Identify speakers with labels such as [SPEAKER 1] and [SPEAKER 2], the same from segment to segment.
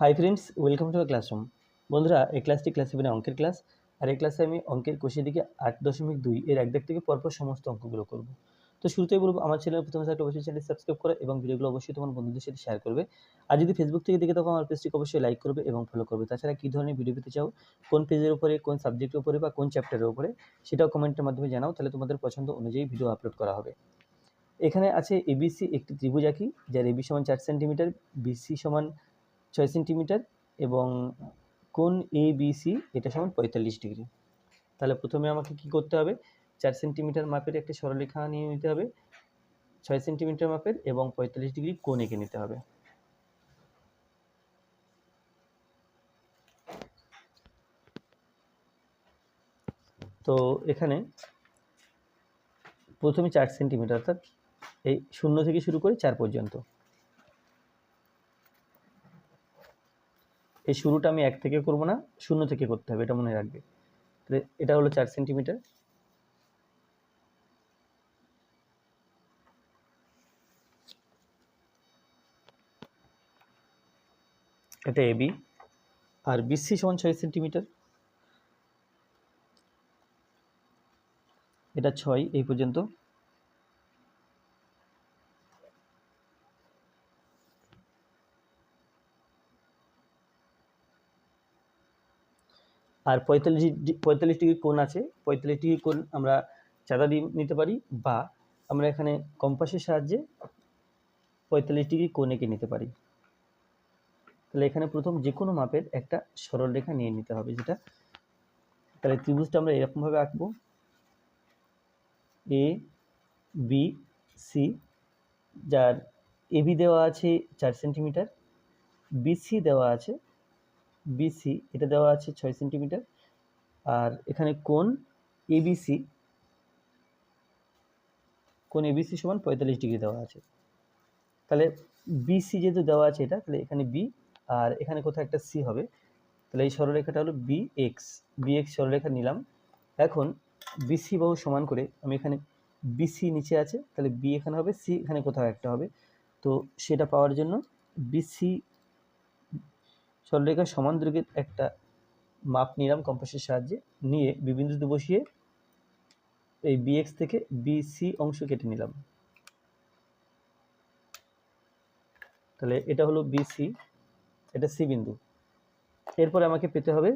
[SPEAKER 1] Hi friends welcome to classroom বন্ধুরা, এই ক্লাসটি ক্লাস সেভেনে অঙ্কের ক্লাস আর এই ক্লাসে আমি অঙ্কের কোষের দিকে আট দশমিক দুই, এর এক দাগ থেকে পরপর সমস্ত অঙ্কগুলো করব। তো শুরুতেই বলব, আমার চ্যানেল প্রথমে থাকলে অবশ্যই চ্যানেল সাবস্ক্রাইব করে এবং ভিডিওগুলো অবশ্যই তোমার বন্ধুদের সাথে শেয়ার করবে। আর যদি ফেসবুক থেকে দেখে থাকো, আমার পেজটিকে অবশ্যই লাইক করবে এবং ফলো করবে। তাছাড়া কী ধরনের ভিডিও পেতে চাও, কোন পেজের উপরে, কোন সাবজেক্টের উপরে বা কোন চ্যাপ্টারের উপরে, সেটাও কমেন্টের মাধ্যমে জানাও, তাহলে তোমাদের পছন্দ অনুযায়ী ভিডিও আপলোড করা হবে। এখানে আছে এবিসি একটি ত্রিভুজ আঁকি, যার এবি সমান চার সেন্টিমিটার বিসি সমান ছয় সেন্টিমিটার এবং কোন এ বিসি এটা সমান পঁয়তাল্লিশ ডিগ্রি। তাহলে প্রথমে আমাকে কি করতে হবে? চার সেন্টিমিটার মাপের একটা সরলরেখা নিয়ে নিতে হবে, ছয় সেন্টিমিটার মাপের এবং পঁয়তাল্লিশ ডিগ্রি কোণ এঁকে নিতে হবে। তো এখানে প্রথমে চার সেন্টিমিটার, অর্থাৎ এই শূন্য থেকে শুরু করে চার পর্যন্ত। এই শুরুটা আমি এক থেকে করব না, শূন্য থেকে করতে হবে, এটা মনে রাখবে। তাহলে এটা হলো চার সেন্টিমিটার। এটা এবি আর বিসি সমান ছয় সেন্টিমিটার। এটা ছয়, এই পর্যন্ত। আর পঁয়তাল্লিশ পঁয়তাল্লিশ ডিগ্রি কোণ আছে, পঁয়তাল্লিশ ডিগ্রি কোণ আমরা চাঁদা দিয়ে নিতে পারি বা আমরা এখানে কম্পাসের সাহায্যে পঁয়তাল্লিশ ডিগ্রি কোণ এঁকে নিতে পারি। তাহলে এখানে প্রথম যে কোনো মাপের একটা সরল রেখা নিয়ে নিতে হবে যেটা। তাহলে ত্রিভুজটা আমরা এরকমভাবে আঁকবো। এ বি সি যার এবি দেওয়া আছে চার সেন্টিমিটার বিসি দেওয়া আছে বিসি এটা দেওয়া আছে ছয় সেন্টিমিটার। আর এখানে কোন এবিসি কোণ এবিসি সমান পঁয়তাল্লিশ ডিগ্রি দেওয়া আছে। তাহলে বিসি যেহেতু দেওয়া আছে এটা, তাহলে এখানে বি আর এখানে কোথাও একটা সি হবে। তাহলে এই সরলরেখাটা হলো বি এক্স বি এক্স সরলরেখা নিলাম। এখন বিসি বাহু সমান করে আমি এখানে বিসি নিচে আছে, তাহলে বি এখানে হবে সি এখানে কোথাও একটা হবে। তো সেটা পাওয়ার জন্য বিসি সরলরেখার সমান দৈর্ঘ্যের একটা মাপ নিলাম কম্পাসের সাহায্যে। নিয়ে বিবিন্দুতে বসিয়ে এই বিএক্স থেকে বিসি অংশ কেটে নিলাম। তাহলে এটা হলো বিসি এটা সি বিন্দু। এরপরে আমাকে পেতে হবে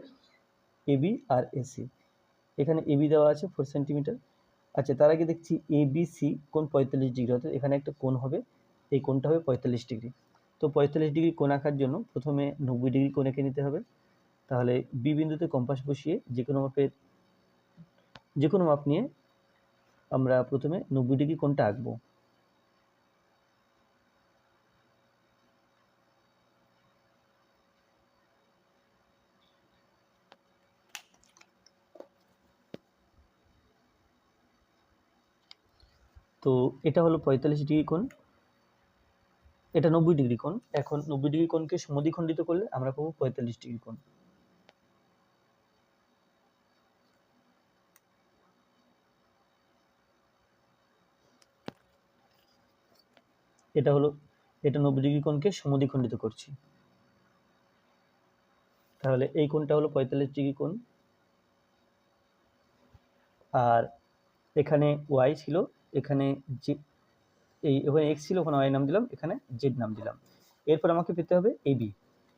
[SPEAKER 1] এবি আর এসি এখানে এবি দেওয়া আছে ফোর সেন্টিমিটার আচ্ছা তার আগে দেখছি এবিসি কোন পঁয়তাল্লিশ ডিগ্রি, অর্থাৎ এখানে একটা কোণ হবে, এই কোণটা হবে পঁয়তাল্লিশ ডিগ্রি। তো পঁয়তাল্লিশ ডিগ্রি কোণ আঁকার জন্য প্রথমে নব্বই ডিগ্রি কোণ এঁকে নিতে হবে। তাহলে বি বিন্দুতে কম্পাস বসিয়ে যে কোনো মাপের যে কোনো মাপ নিয়ে আমরা প্রথমে নব্বই ডিগ্রি কোণটা আঁকবো। তো এটা হলো পঁয়তাল্লিশ ডিগ্রি কোণ। এটা নব্বই ডিগ্রি কোণ। এখন নব্বই ডিগ্রি কোণকে সমদ্বিখণ্ডিত করলে আমরা পাবো পঁয়তাল্লিশ ডিগ্রি কোণ। এটা হলো, এটা নব্বই ডিগ্রি কোণকে সমদ্বিখণ্ডিত করছি। তাহলে এই কোণটা হলো পঁয়তাল্লিশ ডিগ্রি কোণ। আর এখানে ওয়াই ছিল, এখানে যে এই ওখানে এক্স ছিল, ওখানে ওয়াই নাম দিলাম, এখানে জেড নাম দিলাম। এরপর আমাকে পেতে হবে এ বি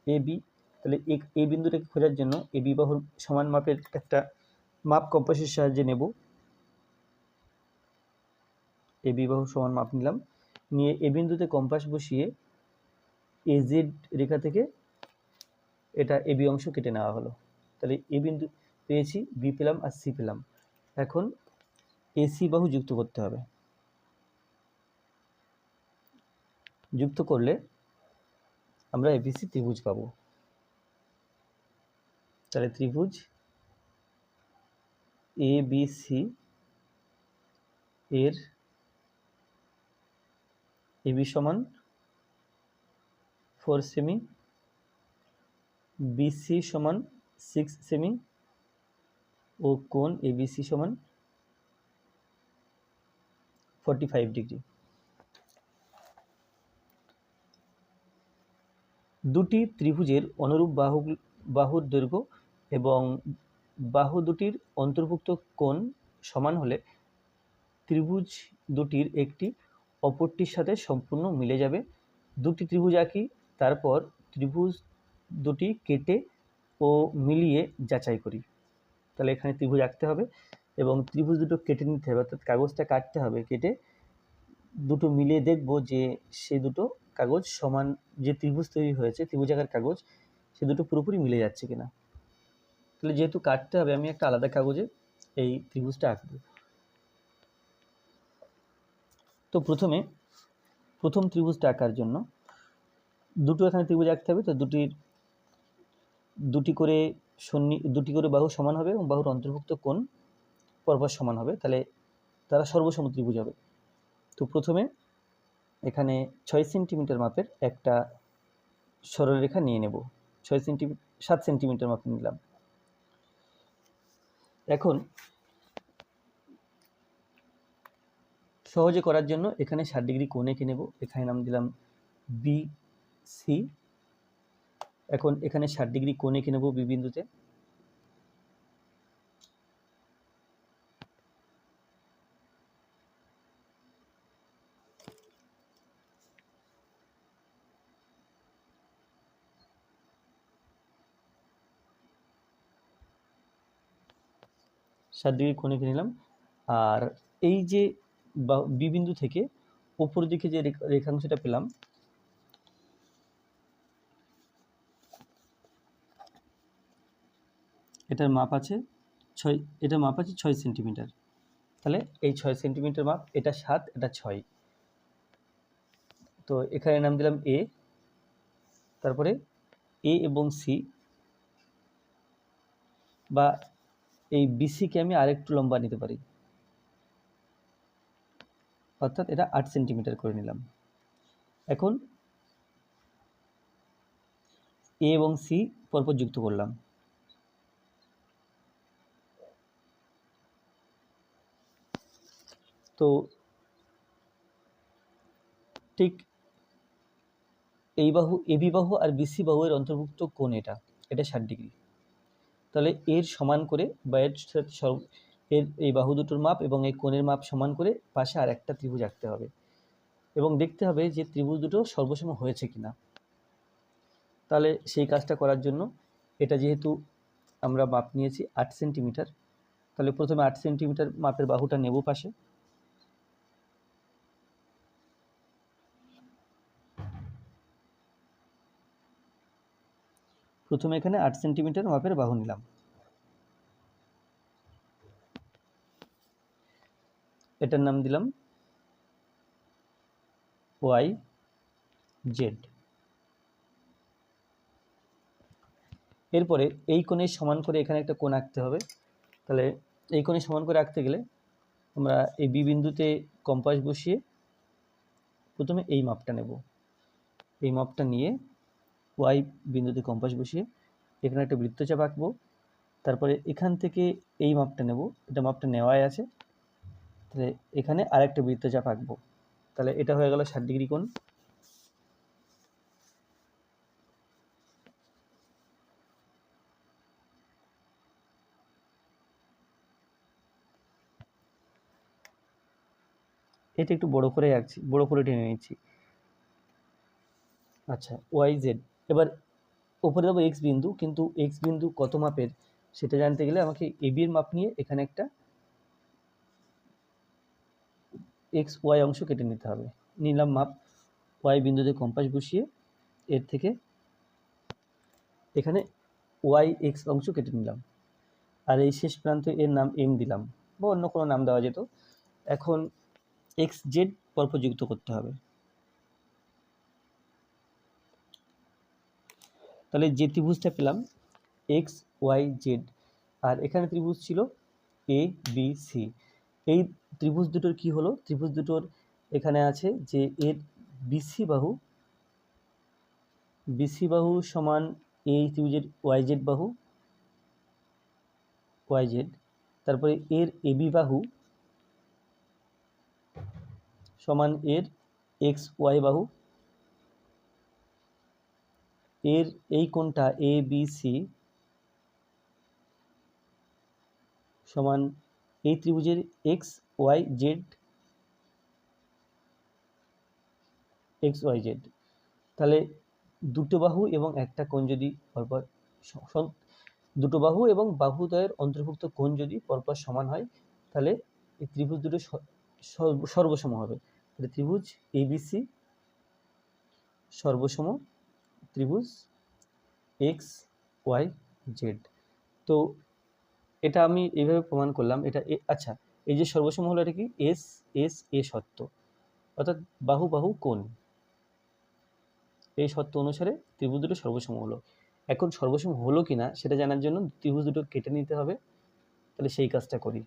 [SPEAKER 1] এ বি তাহলে এই বিন্দুটাকে খোঁজার জন্য এবি বাহুর সমান মাপের একটা মাপ কম্পাসের সাহায্যে নেব। এবি বাহুর সমান মাপ নিলাম, নিয়ে এ বিন্দুতে কম্পাস বসিয়ে এ জেড রেখা থেকে এটা এ বি অংশ কেটে নেওয়া হলো। তাহলে এ বিন্দু পেয়েছি বি পেলাম আর সি পেলাম। এখন এসি বাহু যুক্ত করতে হবে। যুক্ত করলে আমরা এবিসি ত্রিভুজ পাবো। তাহলে ত্রিভুজ এ বি সি এর এবি সমান ফোর সেমি বিসি সমান সিক্স সেমি ও কোণ এবিসি সমান ফর্টি ফাইভ ডিগ্রি দুটি ত্রিভুজের অনুরূপ বাহু, বাহুর দৈর্ঘ্য এবং বাহু দুটির অন্তর্ভুক্ত কোণ সমান হলে ত্রিভুজ দুটির একটি অপরটির সাথে সম্পূর্ণ মিলে যাবে। দুটি ত্রিভুজ আঁকি তারপর ত্রিভুজ দুটি কেটে ও মিলিয়ে যাচাই করি। তাহলে এখানে ত্রিভুজ আঁকতে হবে এবং ত্রিভুজ দুটো কেটে নিতে হবে, অর্থাৎ কাগজটা কাটতে হবে, কেটে দুটো মিলিয়ে দেখব যে সে দুটো কাগজ সমান যে ত্রিভুজ তৈরি হয়েছে, ত্রিভুজ ত্রিভুজাকার কাগজ, সে দুটো পুরোপুরি মিলে যাচ্ছে কিনা। তাহলে যেহেতু কাটতে হবে, আমি একটা আলাদা কাগজে এই ত্রিভুজটা আঁকবো। তো প্রথমে, প্রথম ত্রিভুজটা আঁকার জন্য দুটো এখানে ত্রিভুজ আঁকতে হবে, তো দুটির, দুটি করে সন্নি, দুটি করে বাহু সমান হবে এবং বাহুর অন্তর্ভুক্ত কোণ পরপর সমান হবে। তাহলে তারা সর্বসম ত্রিভুজ হবে। তো প্রথমে এখানে ছয় সেন্টিমিটার মাপের একটা সরলরেখা নিয়ে নেব। ছয় সেন্টিমিটার সাত সেন্টিমিটার মাপ নিলাম। এখন সহজে করার জন্য এখানে ষাট ডিগ্রি কোণ এঁকে নেব। এখানে নাম দিলাম বি সি। এখন এখানে ষাট ডিগ্রি কোণ এঁকে নেব বি বিন্দুতে। ষাট ডিগ্রি কোণ এঁকে নিলাম। আর এই যে বা বিন্দু থেকে ওপর দিকে যে রেখা- রেখাংশটা পেলাম, এটার মাপ আছে ছয়, এটার মাপ আছে ছয় সেন্টিমিটার। তাহলে এই ছয় সেন্টিমিটার মাপ, এটা সাত, এটা ছয়। তো এখানে নাম দিলাম এ, তারপরে এ এবং সি, বা এই বিসিকে আমি আরেকটু লম্বা নিতে পারি। অর্থাৎ এটা আট সেন্টিমিটার করে নিলাম। এখন এ এবং সি পরপর যুক্ত করলাম। তো ঠিক এই বাহু এবি বাহু আর বিসি বাহু এর অন্তর্ভুক্ত কোণ এটা এটা ষাট ডিগ্রি। তাহলে এর সমান করে বা এর সাথে এর এই বাহু দুটোর মাপ এবং এই কোণের মাপ সমান করে পাশে আর একটা ত্রিভুজ আঁকতে হবে। এবং দেখতে হবে যে ত্রিভুজ দুটো সর্বসম হয়েছে কিনা। তাহলে সেই কাজটা করার জন্য এটা যেহেতু আমরা মাপ নিয়েছি আট সেন্টিমিটার, তাহলে প্রথমে আট সেন্টিমিটার মাপের বাহুটা নেব পাশে। প্রথমে এখানে আট সেন্টিমিটার মাপের বাহু নিলাম। এটার নাম দিলাম ওয়াই জেড। এরপরে এই কোণের সমান করে এখানে একটা কোণ আঁকতে হবে। তাহলে এই কোণে সমান করে আঁকতে গেলে আমরা এই বি বিন্দুতে কম্পাস বসিয়ে প্রথমে এই মাপটা নেব। এই মাপটা নিয়ে ওয়াই বিন্দুতে কম্পাস বসিয়ে এখানে একটা বৃত্তচাপ আঁকবো। তারপরে এখান থেকে এই মাপটা নেব। এটা মাপটা নেওয়াই আছে। তাহলে এখানে আরেকটা বৃত্তচাপ আঁকবো। তাহলে এটা হয়ে গেল ষাট ডিগ্রি কোণ। এটা একটু বড় করে আঁকছি। বড় করে টেনে নিচ্ছি। আচ্ছা ওয়াই জেড এবার ওপরে দেবো এক্স বিন্দু, কিন্তু এক্স বিন্দু কত মাপের? সেটা জানতে গেলে আমাকে এবি এর মাপ নিয়ে এখানে একটা এক্স ওয়াই অংশ কেটে নিতে হবে। নিলাম মাপ ওয়াই বিন্দুতে কম্পাস বসিয়ে এর থেকে এখানে ওয়াই এক্স অংশ কেটে নিলাম। আর এই শেষ প্রান্তে এর নাম এম দিলাম, বা অন্য কোনো নাম দেওয়া যেত। এখন এক্স জেড পরপর যুক্ত করতে হবে। তাহলে যে ত্রিভুজটা পেলাম এক্স ওয়াই জেড আর এখানে ত্রিভুজ ছিল এ বি সি এই ত্রিভুজ দুটোর কি হলো? ত্রিভুজ দুটোর এখানে আছে যে এর বিসি বাহু বিসি বাহু সমান এই ত্রিভুজের ওয়াই জেড বাহু ওয়াই জেড তারপরে এর এবি বাহু সমান এর এক্স ওয়াই বাহু এর এই কোণটা এ বি সি সমান এই ত্রিভুজের X Y Z X Y Z তাহলে দুটো বাহু এবং একটা কোণ যদি পরপর দুটো বাহু এবং বাহুদ্বয়ের অন্তর্ভুক্ত কোণ যদি পরপর সমান হয়, তাহলে এই ত্রিভুজ দুটো সর্বসম হবে। তাহলে ত্রিভুজ এবিসি সর্বসম ত্রিভুজ এক্স ওয়াই জেড তো এটা আমি এইভাবে প্রমাণ করলাম, এটা আচ্ছা এই যে সর্বসম হলো এটা কি? এস এস এ সত্য। অর্থাৎ বাহু বাহু, কোণ। এই সত্য অনুসারে ত্রিভুজ দুটো সর্বসম হলো এখন সর্বসম হলো কিনা সেটা জানার জন্য ত্রিভুজ দুটো কেটে নিতে হবে। তাহলে সেই কাজটা করি।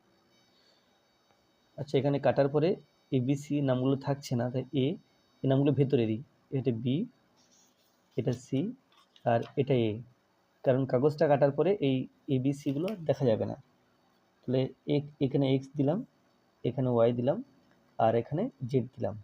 [SPEAKER 1] আচ্ছা এখানে কাটার পরে এবিসি নামগুলো থাকছে না, তাই এ এই নামগুলো ভেতরে দিই। এটা বি এটা সি আর এটা এ কারণ কাগজটা কাটার পরে এই এবিসিগুলো দেখা যাবে না। তাহলে এ- এখানে এক্স দিলাম, এখানে ওয়াই দিলাম, আর এখানে জেড দিলাম।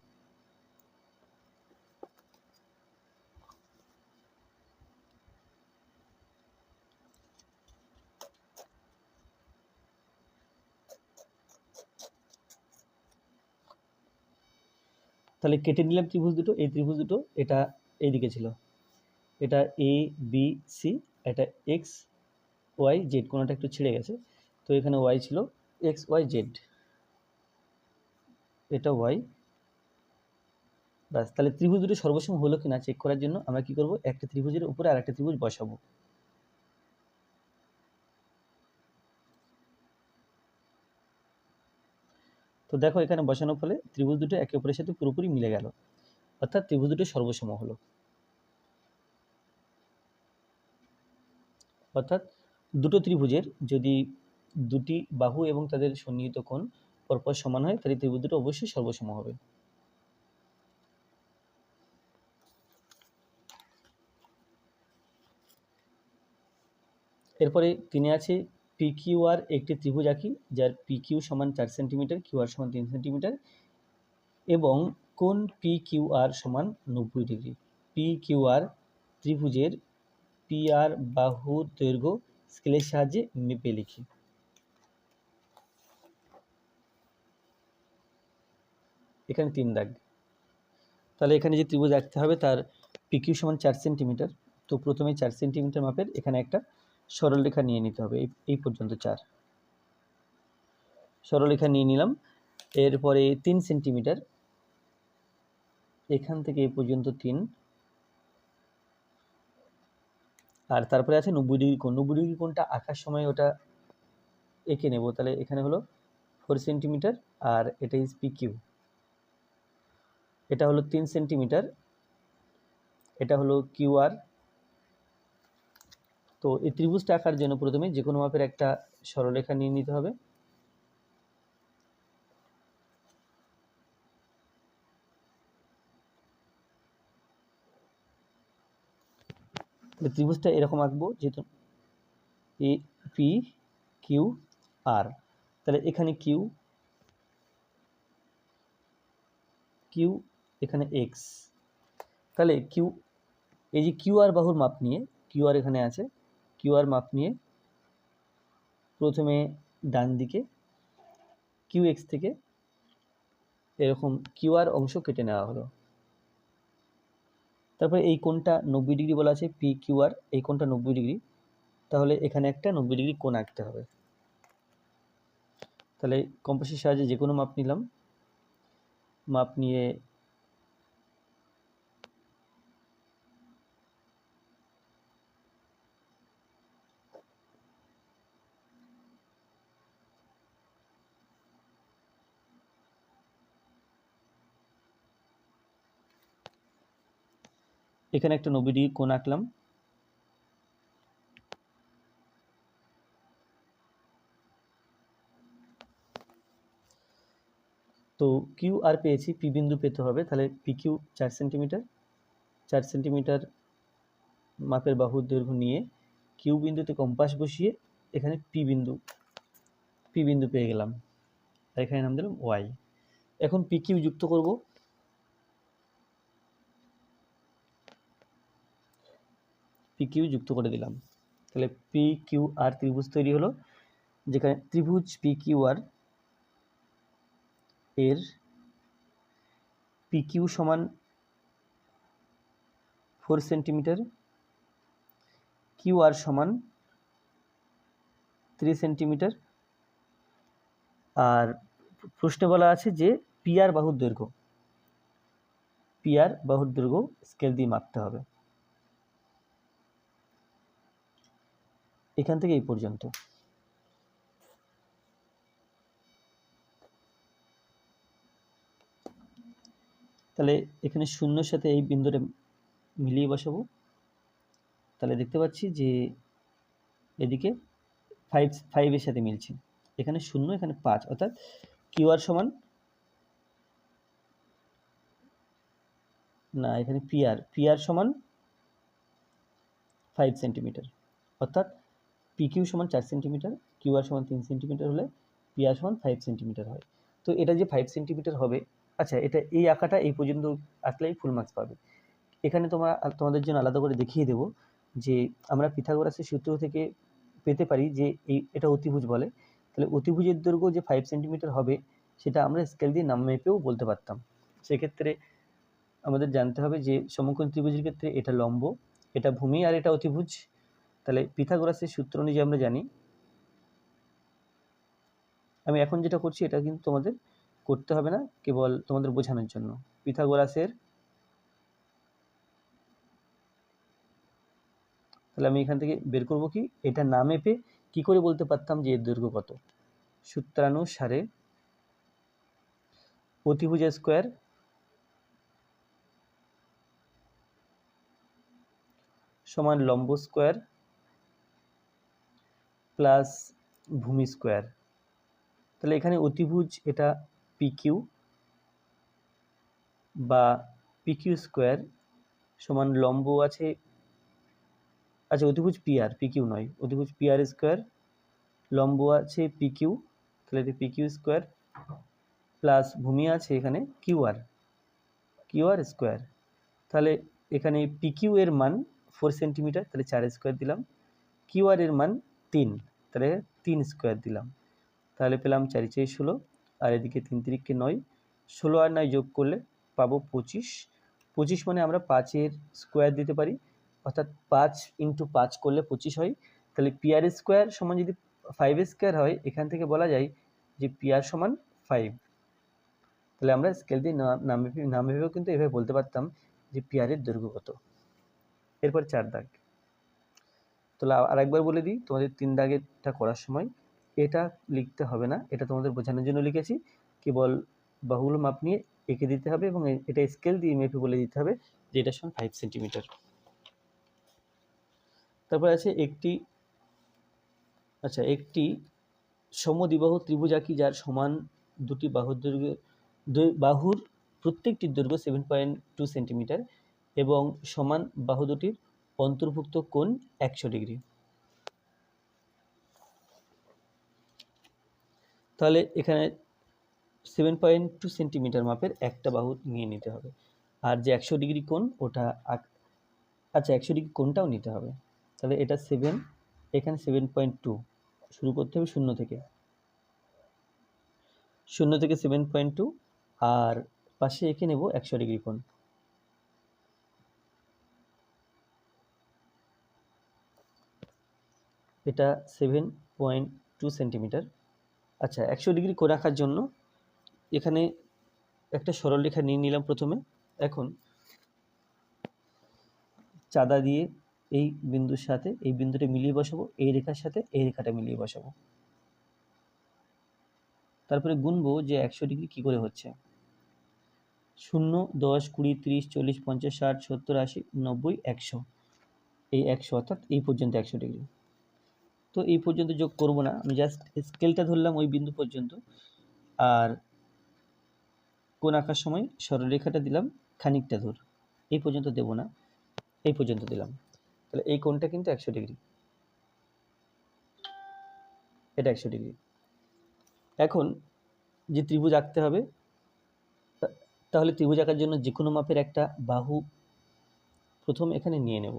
[SPEAKER 1] তাহলে কেটে নিলাম ত্রিভুজ দুটো, এই ত্রিভুজ দুটো, এটা এইদিকে ছিল। এটা এ বি সি এটা এক্স ওয়াই জেড কোনোটা একটু ছিঁড়ে গেছে। তো এখানে ওয়াই ছিল এক্স ওয়াই জেড এটা ওয়াই ব্যাস, তাহলে ত্রিভুজ দুটো সর্বসম হলো কিনা চেক করার জন্য আমরা কি করব? একটা ত্রিভুজের উপরে আর একটা ত্রিভুজ বসাবো। তো দেখো এখানে বসানোর ফলে ত্রিভুজ দুটো একে অপরের সাথে পুরোপুরি মিলে গেল। অর্থাৎ ত্রিভুজ দুটো সর্বসম হলো। অর্থাৎ দুটো ত্রিভুজের যদি দুটি বাহু এবং তাদের সন্নিহিত কোণ পরপর সমান হয়, তাহলে ত্রিভুজ দুটো অবশ্যই সর্বসম হবে। এরপরে তিনি আছে পি কিউ আর একটি ত্রিভুজ আঁকি, যার পি কিউ সমান চার সেন্টিমিটার কিউ আর সমান তিন সেন্টিমিটার এবং কোন পি কিউ আর সমান নব্বই ডিগ্রি। পি কিউ আর ত্রিভুজের পি আর বাহুর দৈর্ঘ্য স্কেলের সাহায্যে মেপে লিখি। এখানে তিন দাগ। তাহলে এখানে যে ত্রিভুজ আঁকতে হবে, তার পিকিউ সমান চার সেন্টিমিটার। তো প্রথমে চার সেন্টিমিটার মাপের এখানে একটা সরলরেখা নিয়ে নিতে হবে। এই পর্যন্ত চার। সরলরেখা নিয়ে নিলাম। এরপরে তিন সেন্টিমিটার। এখান থেকে এই পর্যন্ত তিন। আর তারপরে আছে নব্বই ডিগ্রি কোণ। নব্বই ডিগ্রি কোণটা আঁকার সময় ওটা এঁকে নেব। তাহলে এখানে হলো ফোর সেন্টিমিটার আর এটা ইজ পি কিউ এটা হলো তিন সেন্টিমিটার এটা হলো কিউ আর তো এই ত্রিভুজটা আঁকার জন্য প্রথমে যে কোনো মাপের একটা সরলরেখা নিয়ে নিতে হবে। ত্রিভুজটা এরকম আঁকবো, যেহেতু এ, পি, কিউ, আর। তাহলে এখানে কিউ কিউ, এখানে এক্স। তাহলে কিউ, এই যে কিউ আর বাহুর মাপ নিয়ে, কিউ আর এখানে আছে, কিউ আর মাপ নিয়ে প্রথমে ডান দিকে কিউ এক্স থেকে এরকম কিউ আর অংশ কেটে নেওয়া হলো। তারপরে এই কোণটা নব্বই ডিগ্রি বলা আছে পি কিউ আর এই কোণটা নব্বই ডিগ্রি। তাহলে এখানে একটা নব্বই ডিগ্রি কোণ আঁকতে হবে। তাহলে কম্পাসের সাহায্যে যে কোনো মাপ নিলাম। মাপ নিয়ে এখানে একটা নব্বই ডিগ্রি কোণ আঁকলাম। তো কিউ আর পেয়েছি, পি বিন্দু পেতে হবে, তাহলে পি কিউ চার সেন্টিমিটার। চার সেন্টিমিটার মাপের বাহুর দৈর্ঘ্য নিয়ে কিউ বিন্দুতে কম্পাস বসিয়ে এখানে পি বিন্দু পি বিন্দু পেয়ে গেলাম। আর এখানে নাম দিলাম ওয়াই। এখন পি কিউ যুক্ত করব। পি কিউ যুক্ত করে দিলাম। তাহলে পি কিউ আর ত্রিভুজ তৈরি হলো, যেখানে ত্রিভুজ পি কিউ আর এর পি কিউ সমান ফোর সেন্টিমিটার কিউ আর সমান থ্রি সেন্টিমিটার আর প্রশ্নে বলা আছে যে পিআর বাহুর দৈর্ঘ্য পিআর বাহুর দৈর্ঘ্য স্কেল দিয়ে মাপতে হবে। এখান থেকে এই পর্যন্ত। তাহলে এখানে শূন্যর সাথে এই বিন্দুটা মিলিয়ে বসাবো। তাহলে দেখতে পাচ্ছি যে এদিকে ফাইভ ফাইভের সাথে মিলছে। এখানে শূন্য, এখানে পাঁচ, অর্থাৎ কিউআর সমান না, এখানে পিআর পিআর সমান ফাইভ সেন্টিমিটার অর্থাৎ পিকিউ সমান চার সেন্টিমিটার কিউআর সমান তিন সেন্টিমিটার হলে পিআর সমান ফাইভ সেন্টিমিটার হয়। তো এটা যে ফাইভ সেন্টিমিটার হবে আচ্ছা এটা এই আঁকাটা এই পর্যন্ত আঁকলেই ফুল মার্কস পাবে। এখানে তোমরা তোমাদের জন্য আলাদা করে দেখিয়ে দেবো যে আমরা পিথাগোরাসের সূত্র থেকে পেতে পারি যে এই, এটা অতিভুজ বলে। তাহলে অতিভুজের দৈর্ঘ্য যে ফাইভ সেন্টিমিটার হবে, সেটা আমরা স্কেল দিয়ে নাম মেপেও বলতে পারতাম। সেক্ষেত্রে আমাদের জানতে হবে যে সমকোণ ত্রিভুজের ক্ষেত্রে এটা লম্ব, এটা ভূমি আর এটা অতিভুজ। তাহলে পিথাগোরাসের সূত্র অনুযায়ী আমরা জানি, আমি এখন যেটা করছি এটা কিন্তু তোমাদের করতে হবে না, কেবল তোমাদের বোঝানোর জন্য। পিথাগোরাসের তাহলে আমি এখান থেকে বের করব কি? এটা না মেপে কি করে বলতে পারতাম যে এর দৈর্ঘ্য কত? সূত্রানুসারে অতিভুজ স্কোয়ার সমান লম্ব স্কোয়ার প্লাস ভূমি স্কোয়ার। তাহলে এখানে অতিভুজ এটা পিকিউ বা পিকিউ স্কোয়ার সমান লম্ব আছে আচ্ছা অতিভুজ পিআর পিকিউ নয়, অতিভুজ পিআর স্কোয়ার লম্ব আছে পিকিউ তাহলে এটা পিকিউ স্কোয়ার প্লাস ভূমি আছে এখানে কিউআর কিউআর স্কোয়ার। তাহলে এখানে পিকিউ এর মান ফোর সেন্টিমিটার তাহলে চার স্কোয়ার দিলাম কিউআর এর মান তিন। তাহলে তিন স্কোয়ার দিলাম। তাহলে পেলাম চারি চারি ষোলো, আর এদিকে তিন তিরিককে নয়। ষোলো আর নয় যোগ করলে পাবো পঁচিশ। পঁচিশ মানে আমরা পাঁচের স্কোয়ার দিতে পারি, অর্থাৎ পাঁচ ইন্টু পাঁচ করলে পঁচিশ হয়। তাহলে পিআর স্কোয়ার সমান যদি ফাইভ স্কোয়ার হয়, এখান থেকে বলা যায় যে পিআর সমান ফাইভ তাহলে আমরা স্কেল দিয়ে নাম নাম ভেবেও কিন্তু এভাবে বলতে পারতাম যে পিআরের দৈর্ঘ্য কত। এরপর চার দাগ। তাহলে আরেকবার বলে দিই, তোমাদের তিন দাগেরটা করার সময় এটা লিখতে হবে না, এটা তোমাদের বোঝানোর জন্য লিখেছি। কেবল বাহুল মাপ নিয়ে এঁকে দিতে হবে এবং এটা স্কেল দিয়ে মেপে বলে দিতে হবে, যে এটা সমান ফাইভ সেন্টিমিটার তারপর আছে একটি আচ্ছা একটি সমদ্বিবাহু ত্রিভুজ আঁকি যার সমান দুটি বাহুর দৈর্ঘ্য বাহুর প্রত্যেকটির দৈর্ঘ্য সেভেন পয়েন্ট টু সেন্টিমিটার এবং সমান বাহু দুটির অন্তর্ভুক্ত কোণ একশো ডিগ্রি। তাহলে এখানে সেভেন পয়েন্ট টু সেন্টিমিটার মাপের একটা বাহু নিয়ে নিতে হবে। আর যে একশো ডিগ্রি কোণ, ওটা আচ্ছা একশো ডিগ্রি কোণটাও নিতে হবে। তাহলে এটা সেভেন এখানে সেভেন পয়েন্ট টু শুরু করতে হবে শূন্য থেকে। শূন্য থেকে সেভেন পয়েন্ট টু আর পাশে এঁকে নেব একশো ডিগ্রি কোণ। এটা সেভেন পয়েন্ট টু সেন্টিমিটার আচ্ছা একশো ডিগ্রি করে রাখার জন্য এখানে একটা সরলরেখা নিয়ে নিলাম প্রথমে। এখন চাঁদা দিয়ে এই বিন্দুর সাথে, এই বিন্দুটা মিলিয়ে বসাবো, এই রেখার সাথে এই রেখাটা মিলিয়ে বসাবো। তারপরে গুনবো যে একশো ডিগ্রি কী করে হচ্ছে। শূন্য, দশ, কুড়ি, তিরিশ, চল্লিশ, পঞ্চাশ, ষাট, সত্তর, আশি, নব্বই, একশো। এই একশো অর্থাৎ এই পর্যন্ত একশো ডিগ্রি। তো এই পর্যন্ত যোগ করব না। আমি জাস্ট স্কেলটা ধরলাম ওই বিন্দু পর্যন্ত। আর কোন আঁকার সময় সরলরেখাটা দিলাম, খানিকটা দূর। এই পর্যন্ত দেব না, এই পর্যন্ত দিলাম। তাহলে এই কোণটা কিন্তু একশো ডিগ্রি। এটা একশো ডিগ্রি। এখন যে ত্রিভুজ আঁকতে হবে তাহলে ত্রিভুজ আঁকার জন্য যে কোনো মাপের একটা বাহু প্রথম এখানে নিয়ে নেব।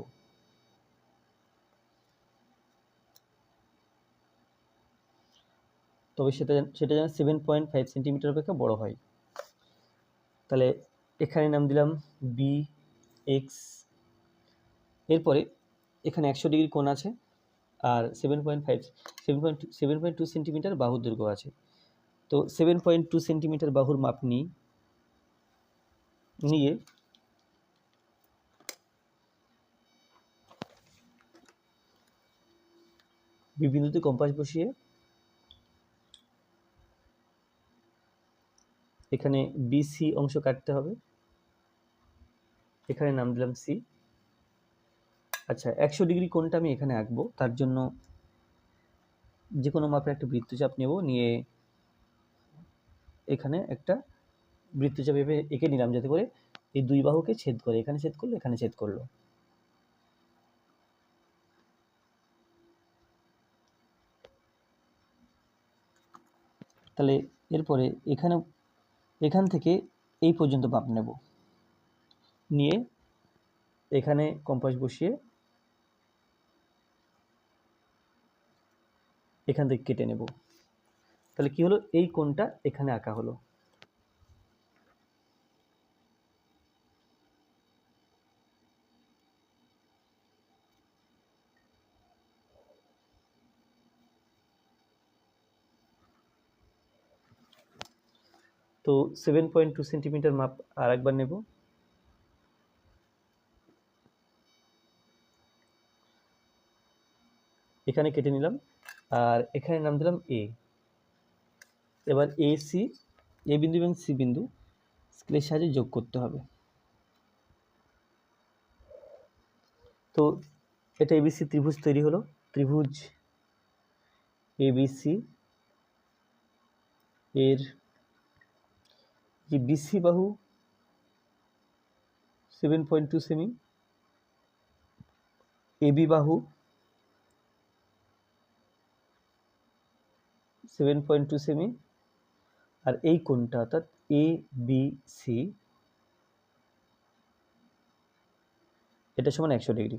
[SPEAKER 1] তবে সেটা সেটা যেন সেভেন পয়েন্ট ফাইভ সেন্টিমিটার অপেক্ষা বড় হয়। তাহলে এখানে নাম দিলাম বি এক্স এরপরে এখানে একশো ডিগ্রি কোণ আছে আর seven point five seven point seven point two centimetre বাহুর দৈর্ঘ্য আছে। তো সেভেন পয়েন্ট টু সেন্টিমিটার বাহুর মাপ নিই নিয়ে বি বিন্দুতে কম্পাস বসিয়ে এখানে বিসি অংশ কাটতে হবে। এখানে নাম দিলাম সি আচ্ছা একশো ডিগ্রি কোনটা আমি এখানে আঁকবো। তার জন্য যে কোনো মাপের একটা বৃত্তচাপ নেব, নিয়ে এখানে একটা বৃত্তচাপ এভাবে এঁকে নিলাম যাতে করে এই দুই বাহুকে ছেদ করে, এখানে ছেদ করল, এখানে ছেদ করল। তাহলে এরপরে এখানে এখান থেকে এই পর্যন্ত মাপ নেব। নিয়ে এখানে কম্পাস বসিয়ে এখান থেকে কেটে নেব। তাহলে কি হলো? এই কোনটা এখানে আঁকা হলো। তো সেভেন পয়েন্ট টু সেন্টিমিটার মাপ আর একবার নেব। এখানে কেটে নিলাম, আর এখানে নাম দিলাম এ এবার এ সি এ বিন্দু এবং সি বিন্দু স্কেলের সাহায্যে যোগ করতে হবে। তো এটা এবিসি ত্রিভুজ তৈরি হলো। ত্রিভুজ এবিসি এর যে বিসি বাহু seven point two semi AB বাহু সেভেন পয়েন্ট টু সেমি আর এই কোণটা অর্থাৎ এ বি সি এটা সমান একশো ডিগ্রি।